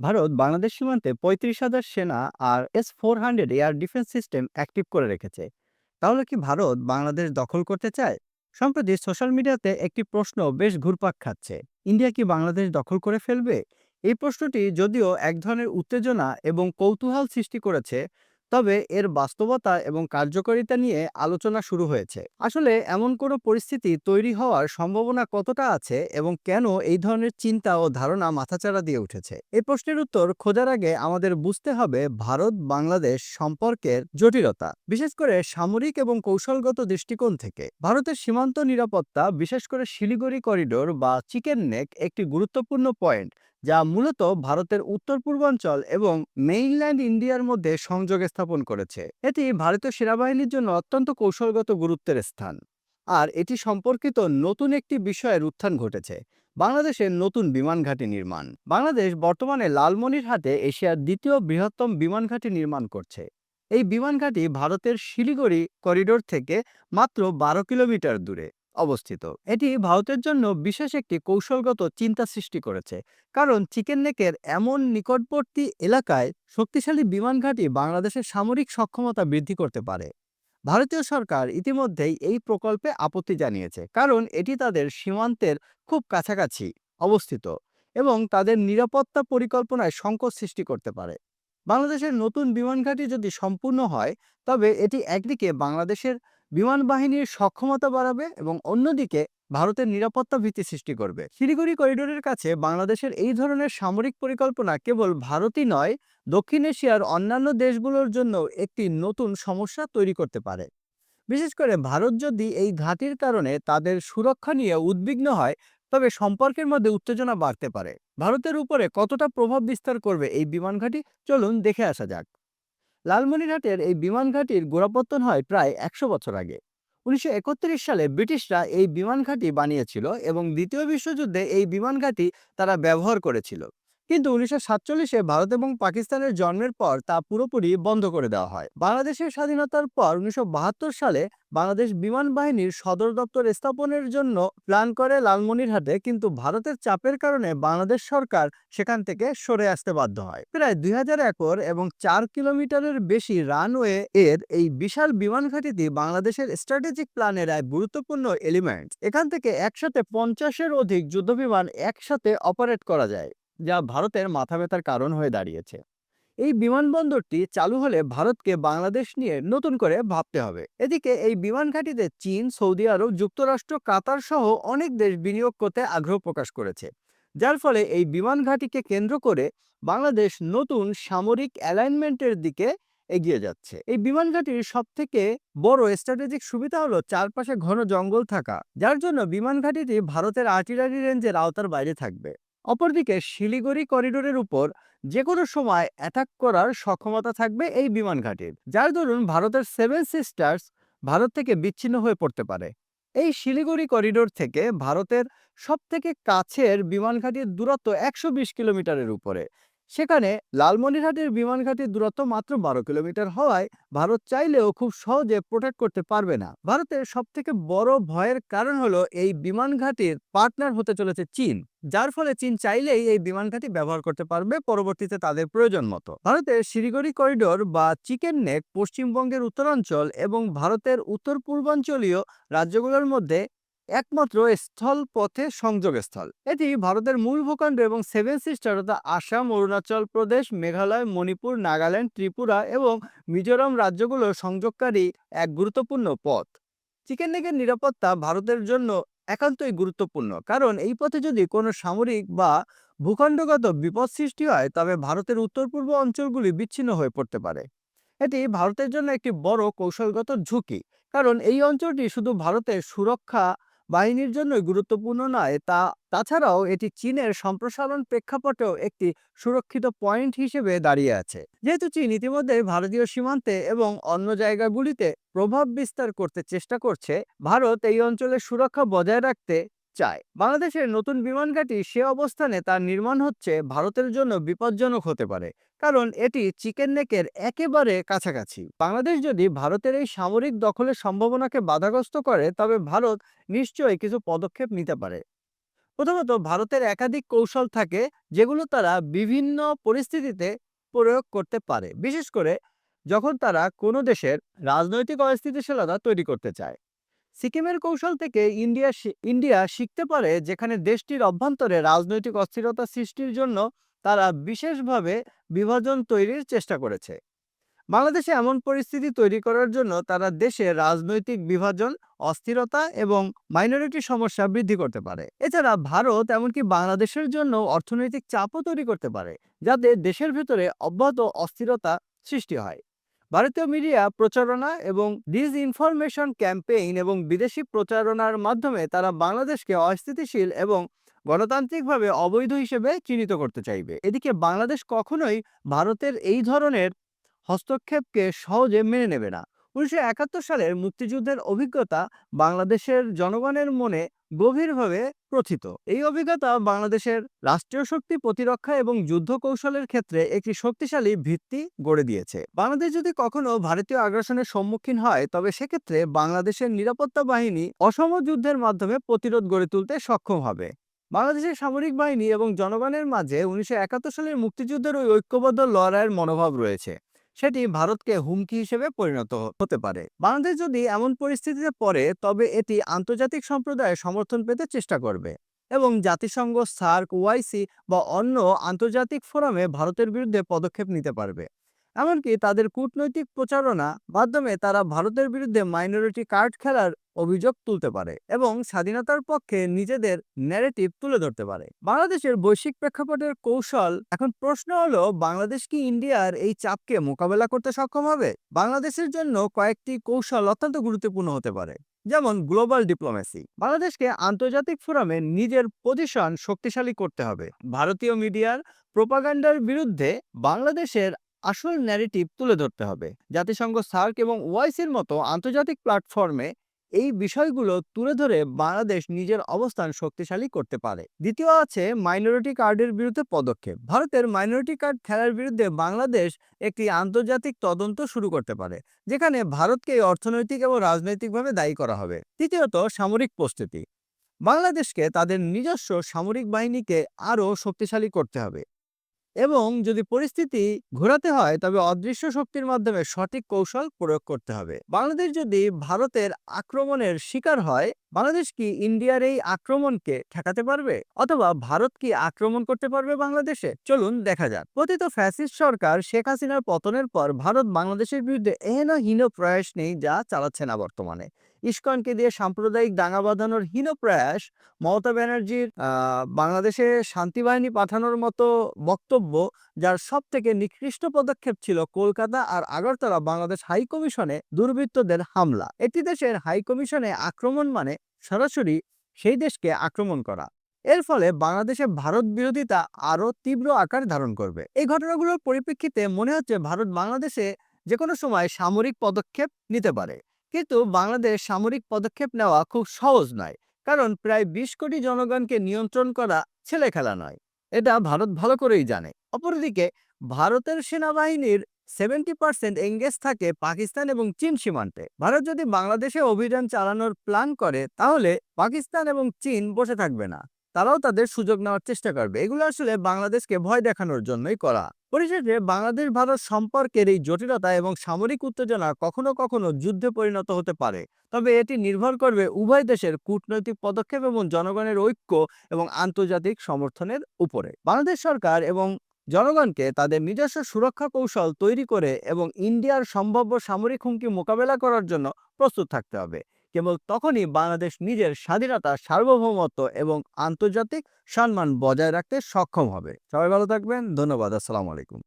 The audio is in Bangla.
ভারত বাংলাদেশ সীমান্তে পঁয়ত্রিশ হাজার সেনা আর S four hundred air defence system active করে রেখেছে। তাহলে কি ভারত বাংলাদেশ দখল করতে চায়? সম্প্রতি সোশ্যাল মিডিয়াতে একটি প্রশ্ন বেশ ঘুরপাক খাচ্ছে। ইন্ডিয়া কি বাংলাদেশ দখল করে ফেলবে? এই প্রশ্নটি যদিও এক ধরনের উত্তেজনা এবং কৌতূহল সৃষ্টি করেছে তবে এর বাস্তবতা এবং কার্যকারিতা নিয়ে আলোচনা শুরু হয়েছে। আসলে এমন কোনো পরিস্থিতি তৈরি হওয়ার সম্ভাবনা কতটা আছে এবং কেন এই ধরনের চিন্তা ও ধারণা মাথাচাড়া দিয়ে উঠেছে? এই প্রশ্নের উত্তর খোঁজার আগে আমাদের বুঝতে হবে ভারত বাংলাদেশ সম্পর্কের জটিলতা, বিশেষ করে সামরিক এবং কৌশলগত দৃষ্টিকোণ থেকে। ভারতের সীমান্ত নিরাপত্তা, বিশেষ করে শিলিগুড়ি করিডোর বা চিকেন নেক একটি গুরুত্বপূর্ণ পয়েন্ট। যা মূলত ভারতের উত্তর পূর্বাঞ্চল এবং মেইনল্যান্ড ইন্ডিয়ার মধ্যে সংযোগ স্থাপন করেছে। এটি ভারতীয় সেনাবাহিনীর জন্য অত্যন্ত কৌশলগত গুরুত্বের স্থান। আর এটি সম্পর্কিত নতুন একটি বিষয়ের উত্থান ঘটেছে। বাংলাদেশের নতুন বিমান ঘাঁটি নির্মাণ। বাংলাদেশ বর্তমানে লালমনিরহাটে এশিয়ার দ্বিতীয় বৃহত্তম বিমান ঘাঁটি নির্মাণ করছে। এই বিমান ঘাঁটি ভারতের শিলিগুড়ি করিডোর থেকে মাত্র বারো কিলোমিটার দূরে। অবস্থিত। এটি ভারতের জন্য বিশেষ একটি কৌশলগত চিন্তা সৃষ্টি করেছে। কারণ চিকেন নেকের এমন নিকটবর্তী এলাকায় শক্তিশালী বিমান ঘাঁটি বাংলাদেশের সামরিক সক্ষমতা বৃদ্ধি করতে পারে। ভারতীয় সরকার ইতিমধ্যেই এই প্রকল্পে আপত্তি জানিয়েছে, কারণ এটি তাদের সীমান্তের খুব কাছাকাছি অবস্থিত এবং তাদের নিরাপত্তা পরিকল্পনায় সংকট সৃষ্টি করতে পারে। বাংলাদেশের নতুন বিমান ঘাঁটি যদি সম্পূর্ণ হয়, তবে এটি একদিকে বাংলাদেশের বিমান বাহিনীর সক্ষমতা বাড়াবে এবং অন্যদিকে ভারতের নিরাপত্তা ভীতি সৃষ্টি করবে। শিলিগুড়ি করিডোরের কাছে বাংলাদেশের এই ধরনের সামরিক পরিকল্পনা কেবল ভারতই নয়, দক্ষিণ এশিয়ার অন্যান্য দেশগুলোর জন্য একটি নতুন সমস্যা তৈরি করতে পারে। বিশেষ করে ভারত যদি এই ঘাঁটির কারণে তাদের সুরক্ষা নিয়ে উদ্বিগ্ন হয়, তবে সম্পর্কের মধ্যে উত্তেজনা বাড়তে পারে। ভারতের উপরে কতটা প্রভাব বিস্তার করবে এই বিমান ঘাঁটি? চলুন দেখে আসা যাক। লালমনিরহাটের এই বিমান ঘাঁটির গোড়াপত্তন হয় প্রায় একশো বছর আগে। উনিশশো একত্রিশ সালে ব্রিটিশরা এই বিমান ঘাঁটি বানিয়েছিল এবং দ্বিতীয় বিশ্বযুদ্ধে এই বিমান ঘাঁটি তারা ব্যবহার করেছিল। কিন্তু উনিশশো সাতচল্লিশে ভারত এবং পাকিস্তানের জন্মের পর তা পুরোপুরি বন্ধ করে দেওয়া হয়। বাংলাদেশের স্বাধীনতার পর উনিশশো বাহাত্তর সালে বাংলাদেশ বিমান বাহিনীর সদর দপ্তর স্থাপনের জন্য প্ল্যান করে লালমনিরহাটে, কিন্তু ভারতের চাপের কারণে বাংলাদেশ সরকার সেখান থেকে সরে আসতে বাধ্য হয়। প্রায় দুই হাজার একর এবং চার কিলোমিটারের বেশি রানওয়ে এর এই বিশাল বিমান ঘাঁটিটি বাংলাদেশের স্ট্র্যাটেজিক প্ল্যানের এক গুরুত্বপূর্ণ এলিমেন্ট এখান থেকে একসাথে পঞ্চাশের অধিক যুদ্ধবিমান একসাথে অপারেট করা যায়। যা ভারতের মাথা ব্যথার কারণ হয়ে দাঁড়িয়েছে। এই বিমানবন্দরটি চালু হলে ভারতকে বাংলাদেশ নিয়ে নতুন করে ভাবতে হবে। এদিকে এই বিমান ঘাঁটিতে চীন, সৌদি আরব, যুক্তরাষ্ট্র, কাতার সহ অনেক দেশ বিনিয়োগ করতে আগ্রহ প্রকাশ করেছে। যার ফলে এই বিমান ঘাঁটিকে কেন্দ্র করে বাংলাদেশ নতুন সামরিক অ্যালাইনমেন্টের দিকে এগিয়ে যাচ্ছে। এই বিমান ঘাঁটির সব থেকে বড় স্ট্র্যাটেজিক সুবিধা হলো চারপাশে ঘন জঙ্গল থাকা, যার জন্য বিমান ঘাঁটিটি ভারতের আর্টিলারি রেঞ্জের আওতার বাইরে থাকবে। অপরদিকে শিলিগুড়ি করিডোরের উপর যে কোনো সময় অ্যাটাক করার সক্ষমতা থাকবে এই বিমান ঘাঁটির, যার দরুন ভারতের সেভেন সিস্টার্স ভারত থেকে বিচ্ছিন্ন হয়ে পড়তে পারে। এই শিলিগুড়ি করিডোর থেকে ভারতের সবথেকে কাছের বিমান ঘাঁটির দূরত্ব একশো বিশ কিলোমিটারের উপরে। সেখানে লালমনিরহাটের বিমান ঘাঁটির দূরত্ব মাত্র বারো কিলোমিটার হওয়ায় ভারত চাইলেও খুব সহজে প্রোটেক্ট করতে পারবে না। ভারতের সবথেকে বড় ভয়ের কারণ হলো এই বিমান ঘাঁটির পার্টনার হতে চলেছে চীন, যার ফলে চীন চাইলেই এই বিমান ঘাঁটি ব্যবহার করতে পারবে পরবর্তীতে তাদের প্রয়োজন মতো। ভারতের শিলিগুড়ি করিডোর বা চিকেন নেক পশ্চিমবঙ্গের উত্তরাঞ্চল এবং ভারতের উত্তর পূর্বাঞ্চলীয় রাজ্যগুলোর মধ্যে একমাত্র স্থল পথে সংযোগস্থল। এটি ভারতের মূল ভূখণ্ড এবং সেভেন সিস্টার তথা আসাম, অরুণাচল প্রদেশ, মেঘালয়, মণিপুর, নাগাল্যান্ড, ত্রিপুরা এবং মিজোরাম রাজ্যগুলোর সংযোগকারী এক গুরুত্বপূর্ণ পথ। চিকেন নেকের নিরাপত্তা ভারতের জন্য একান্তই গুরুত্বপূর্ণ, কারণ এই পথে যদি কোনো সামরিক বা ভূখণ্ডগত বিপদ সৃষ্টি হয়, তবে ভারতের উত্তর পূর্ব অঞ্চলগুলি বিচ্ছিন্ন হয়ে পড়তে পারে। এটি ভারতের জন্য একটি বড় কৌশলগত ঝুঁকি, কারণ এই অঞ্চলটি শুধু ভারতের সুরক্ষা বাহিনীর জন্য গুরুত্বপূর্ণ নয়। তা, তাছাড়াও এটি চীনের সম্প্রসারণ প্রেক্ষাপটেও একটি সুরক্ষিত পয়েন্ট হিসেবে দাঁড়িয়ে আছে। যেহেতু চীন ইতিমধ্যে ভারতীয় সীমান্তে এবং অন্য জায়গাগুলিতে প্রভাব বিস্তার করতে চেষ্টা করছে, ভারত এই অঞ্চলের সুরক্ষা বজায় রাখতে চায়। বাংলাদেশের নতুন বিমান ঘাঁটি সে অবস্থানে তার নির্মাণ হচ্ছে ভারতের জন্য বিপজ্জনক হতে পারে। কারণ এটি চিকেন নেকের একেবারে কাছাকাছি। বাংলাদেশ যদি ভারতের এই সামরিক দখলের সম্ভাবনাকে বাধাগ্রস্ত করে, তবে ভারত নিশ্চয়ই কিছু পদক্ষেপ নিতে পারে। প্রথমত, ভারতের একাধিক কৌশল থাকে যেগুলো তারা বিভিন্ন পরিস্থিতিতে প্রয়োগ করতে পারে। বিশেষ করে, যখন তারা কোনো দেশের রাজনৈতিক অস্থিতিশীলতা তৈরি করতে চায়। সিকিমের কৌশল থেকে ইন্ডিয়া ইন্ডিয়া শিখতে পারে যেখানে দেশটির অভ্যন্তরে রাজনৈতিক অস্থিরতা সৃষ্টির জন্য তারা বিশেষভাবে বিভাজন তৈরির চেষ্টা করেছে। বাংলাদেশে এমন পরিস্থিতি তৈরি করার জন্য তারা দেশে রাজনৈতিক বিভাজন, অস্থিরতা এবং মাইনরিটি সমস্যা বৃদ্ধি করতে পারে। এছাড়া ভারত এমনকি বাংলাদেশের জন্য অর্থনৈতিক চাপও তৈরি করতে পারে, যাতে দেশের ভেতরে অব্যাহত অস্থিরতা সৃষ্টি হয়। ভারতীয় মিডিয়া প্রচারণা এবং ডিসইনফরমেশন ক্যাম্পেইন এবং বিদেশি প্রচারণার মাধ্যমে তারা বাংলাদেশকে অস্থিতিশীল এবং গণতান্ত্রিকভাবে অবৈধ হিসেবে চিহ্নিত করতে চাইবে। এদিকে বাংলাদেশ কখনোই ভারতের এই ধরনের হস্তক্ষেপকে সহজে মেনে নেবে না। উনিশশো একাত্তর সালের মুক্তিযুদ্ধের অভিজ্ঞতা বাংলাদেশের জনগণের মনে গভীরভাবে প্রথিত এই অভিজ্ঞতা বাংলাদেশের রাষ্ট্রীয় শক্তি প্রতিরক্ষা এবং যুদ্ধ কৌশলের ক্ষেত্রে একটি শক্তিশালী ভিত্তি গড়ে দিয়েছে। বাংলাদেশ যদি কখনো ভারতীয় আগ্রাসনের সম্মুখীন হয়, তবে সেক্ষেত্রে বাংলাদেশের নিরাপত্তা বাহিনী অসম যুদ্ধের মাধ্যমে প্রতিরোধ গড়ে তুলতে সক্ষম হবে। বাংলাদেশের সামরিক বাহিনী এবং জনগণের মাঝে উনিশশো একাত্তর সালের মুক্তিযুদ্ধের ওই ঐক্যবদ্ধ লড়াইয়ের মনোভাব রয়েছে। সেটি ভারতকে হুমকি হিসেবে পরিণত হতে পারে। বাংলাদেশ যদি এমন পরিস্থিতিতে পড়ে, তবে এটি আন্তর্জাতিক সম্প্রদায়ের সমর্থন পেতে চেষ্টা করবে এবং জাতিসংঘ, সার্ক, ওয়াইসি বা অন্য আন্তর্জাতিক ফোরামে ভারতের বিরুদ্ধে পদক্ষেপ নিতে পারবে। এমনকি তাদের কূটনৈতিক প্রচারণা মাধ্যমে তারা ভারতের বিরুদ্ধে মাইনরিটি কার্ড খেলার অভিযোগ তুলতে পারে এবং স্বাধীনতার পক্ষে নিজেদের ন্যারেটিভ তুলে ধরতে পারে। বাংলাদেশের বৈশ্বিক প্রেক্ষাপটের কৌশল, এখন প্রশ্ন হলো, বাংলাদেশ কি ইন্ডিয়ার এই চাপকে মোকাবেলা করতে সক্ষম হবে? বাংলাদেশের জন্য কয়েকটি কৌশল অত্যন্ত গুরুত্বপূর্ণ হতে পারে। যেমন গ্লোবাল ডিপ্লোমেসি বাংলাদেশকে আন্তর্জাতিক ফোরামে নিজের পজিশন শক্তিশালী করতে হবে। ভারতীয় মিডিয়ার প্রোপাগান্ডার বিরুদ্ধে বাংলাদেশের আসল ন্যারেটিভ তুলে ধরতে হবে। জাতিসংঘ সার্ক এবং ওআইসির মতো আন্তর্জাতিক প্ল্যাটফর্মে এই বিষয়গুলো তুলে ধরে বাংলাদেশ নিজের অবস্থান শক্তিশালী করতে পারে। দ্বিতীয় আছে মাইনরিটি কার্ডের বিরুদ্ধে পদক্ষেপ। ভারতের মাইনরিটি কার্ড খেলার বিরুদ্ধে বাংলাদেশ একটি আন্তর্জাতিক তদন্ত শুরু করতে পারে, যেখানে ভারতকে অর্থনৈতিক এবং রাজনৈতিকভাবে দায়ী করা হবে। তৃতীয়ত সামরিক প্রস্তুতি। বাংলাদেশকে তাদের নিজস্ব সামরিক বাহিনীকে আরও শক্তিশালী করতে হবে। এবং যদি পরিস্থিতি ঘোরাতে হয়, তবে অদৃশ্য শক্তির মাধ্যমে সঠিক কৌশল প্রয়োগ করতে হবে। বাংলাদেশ যদি ভারতের আক্রমণের শিকার হয়, বাংলাদেশ কি ইন্ডিয়ার এই আক্রমণকে ঠেকাতে পারবে? অথবা ভারত কি আক্রমণ করতে পারবে বাংলাদেশে? চলুন দেখা যাক। পতিত ফ্যাসিস্ট সরকার শেখ হাসিনার পতনের পর ভারত বাংলাদেশের বিরুদ্ধে এহেন হীন প্রয়াস নেই যা চালাচ্ছে না বর্তমানে। ইস্কনকে দিয়ে সাম্প্রদায়িক দাঙ্গা বাঁধানোর হীন প্রয়াস মমতা ব্যানার্জির বাংলাদেশে শান্তি বাহিনী পাঠানোর মতো বক্তব্য, যার সব থেকে নিকৃষ্ট পদক্ষেপ ছিল কলকাতা আর আগরতলা বাংলাদেশ হাই কমিশনে দুর্বৃত্তদের হামলা। একটি দেশের হাই কমিশনে আক্রমণ মানে সরাসরি সেই দেশকে আক্রমণ করা। এর ফলে বাংলাদেশে ভারত বিরোধিতা আরও তীব্র আকার ধারণ করবে। এই ঘটনাগুলোর পরিপ্রেক্ষিতে মনে হচ্ছে ভারত বাংলাদেশে যে কোনো সময় সামরিক পদক্ষেপ নিতে পারে। কিন্তু বাংলাদেশ সামরিক পদক্ষেপ নেওয়া খুব সহজ নয়। কারণ প্রায় বিশ কোটি জনগণকে নিয়ন্ত্রণ করা ছেলে খেলা নয়। এটা ভারত ভালো করেই জানে। অপরদিকে, ভারতের সেনাবাহিনীর সেভেন্টি পার্সেন্ট এঙ্গেজ থাকে পাকিস্তান এবং চীন সীমান্তে। ভারত যদি বাংলাদেশে অভিযান চালানোর প্ল্যান করে, তাহলে পাকিস্তান এবং চীন বসে থাকবে না। তারাও তাদের সুযোগ নেওয়ার চেষ্টা করবে। এগুলো আসলে বাংলাদেশকে ভয় দেখানোর জন্যই করা। পরিশেষে বাংলাদেশ ভারত সম্পর্কের এই জটিলতা এবং সামরিক উত্তেজনা কখনো কখনো যুদ্ধে পরিণত হতে পারে। তবে এটি নির্ভর করবে উভয় দেশের কূটনৈতিক পদক্ষেপ এবং জনগণের ঐক্য এবং আন্তর্জাতিক সমর্থনের উপরে। বাংলাদেশ সরকার এবং জনগণকে তাদের নিজস্ব সুরক্ষা কৌশল তৈরি করে এবং ইন্ডিয়ার সম্ভাব্য সামরিক হুমকি মোকাবেলা করার জন্য প্রস্তুত থাকতে হবে। কেবল তখনই বাংলাদেশ নিজের স্বাধীনতা, সার্বভৌমত্ব এবং আন্তর্জাতিক সম্মান বজায় রাখতে সক্ষম হবে। সবাই ভালো থাকবেন, ধন্যবাদ, আসসালামু আলাইকুম।